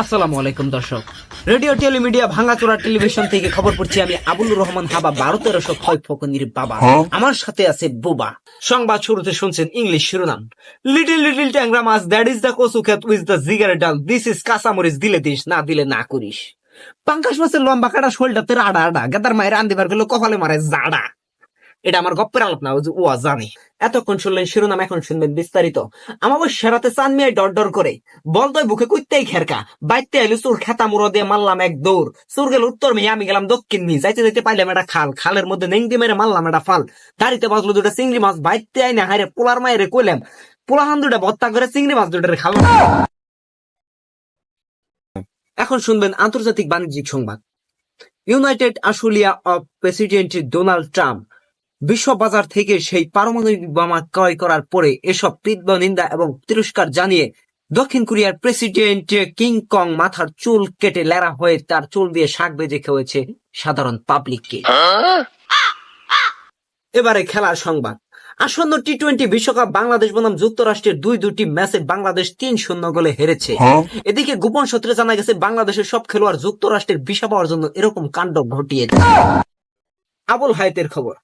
আসসালামু আলাইকুম দর্শক। রেডিও টেলিমিডিয়া ভাঙাচোরা টেলিভিশন থেকে খবর পড়ছি আমি আবুল রহমান হাবা বারো তেরোশো ফকনির বাবা। আমার সাথে আছে বুবা। সংবাদ শুরুতে শুনছেন ইংলিশ শিরোনাম। লিটিল লিটিল ট্যাংরা মাছ দ্যাট ইজ দ্য কসু খেত উইজ দ্য জিগার ডাল দিস ইজ কাঁচামরিচ দিলে দিস না দিলে না করিস। পাঙ্কাশ মাছের লম্বা কাটা শোলটাতে রাডা আডা গাদার মায়ের আন্দিবার গেলে কপালে মারে জাডা। এটা আমার গপ্পের আলাপ না যে জানে। এতক্ষণ শুনলেন শিরোনাম এখন শুনবেন বিস্তারিত। আমার সেরাতে চান মিয়ায় ডর ডর করে। বল তুই বুকে কুইতেই খেরকা বাইতে আইলো চুর খেতা মুড়ো দিয়ে মারলাম এক দৌড়। চুর গেল উত্তর মেয়ে, আমি গেলাম দক্ষিণ মেয়ে। যাইতে যাইতে পাইলাম একটা খাল। খালের মধ্যে নেংটি মেরে মারলাম একটা ফাল। দাড়িতে বাজলো দুটা চিংড়ি মাছ। বাইতে আইনে হাইরে পোলার মায়ের কইলাম, পোলাহান দুটা ভত্তা করে চিংড়ি মাছ দুটারে খালাম এখন শুনবেন আন্তর্জাতিক বাণিজ্যিক সংবাদ। United Ashulia of president Donald Trump বিশ্ব বাজার থেকে সেই পারমাণবিক বোমা ক্রয় করার পরে এসব তীব্র নিন্দা এবং তিরস্কার জানিয়ে দক্ষিণ কোরিয়ার প্রেসিডেন্ট কিং কং মাথার চুল কেটে লেরা হয়ে তার চুল দিয়ে শাক বেজে খেয়েছে সাধারণ পাবলিককে। এবারে খেলার সংবাদ। আসন্ন টি টোয়েন্টি বিশ্বকাপ বাংলাদেশ বনাম যুক্তরাষ্ট্রের দুই দুটি ম্যাচে বাংলাদেশ তিন শূন্য গোলে হেরেছে। এদিকে গোপন সূত্রে জানা গেছে বাংলাদেশের সব খেলোয়াড় যুক্তরাষ্ট্রের ভিসা পাওয়ার জন্য এরকম কাণ্ড ঘটিয়েছে। আবুল হায়াতের খবর।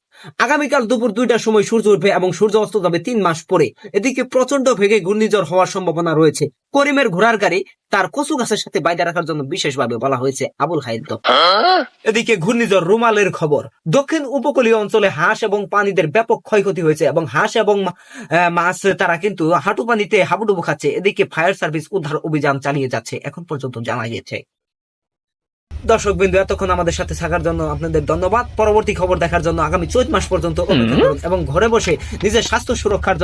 আগামীকাল দুপুর দুইটার সময় সূর্য উঠবে এবং সূর্য অস্ত যাবে তিন মাস পরে। এদিকে প্রচণ্ড ভেগে ঘূর্ণিঝড় হওয়ার সম্ভাবনা রয়েছে। করিমের ঘোড়ার গাড়ি তার কচু গাছের সাথে বাইরে রাখার জন্য বিশেষভাবে বলা হয়েছে আবুল হাইদ এদিকে ঘূর্ণিঝড় রুমালের খবর। দক্ষিণ উপকূলীয় অঞ্চলে হাঁস এবং পানিদের ব্যাপক ক্ষয়ক্ষতি হয়েছে এবং হাঁস এবং মাছ তারা কিন্তু হাঁটু পানিতে হাবুডুবু খাচ্ছে। এদিকে ফায়ার সার্ভিস উদ্ধার অভিযান চালিয়ে যাচ্ছে। এখন পর্যন্ত জানা গেছে দর্শক বিন্দু এতক্ষণ আমাদের সাথে থাকার জন্য আপনাদের ধন্যবাদ। পরবর্তী খবর দেখার জন্য আগামী চৈত মাস পর্যন্ত এবং ঘরে বসে নিজের স্বাস্থ্য সুরক্ষার জন্য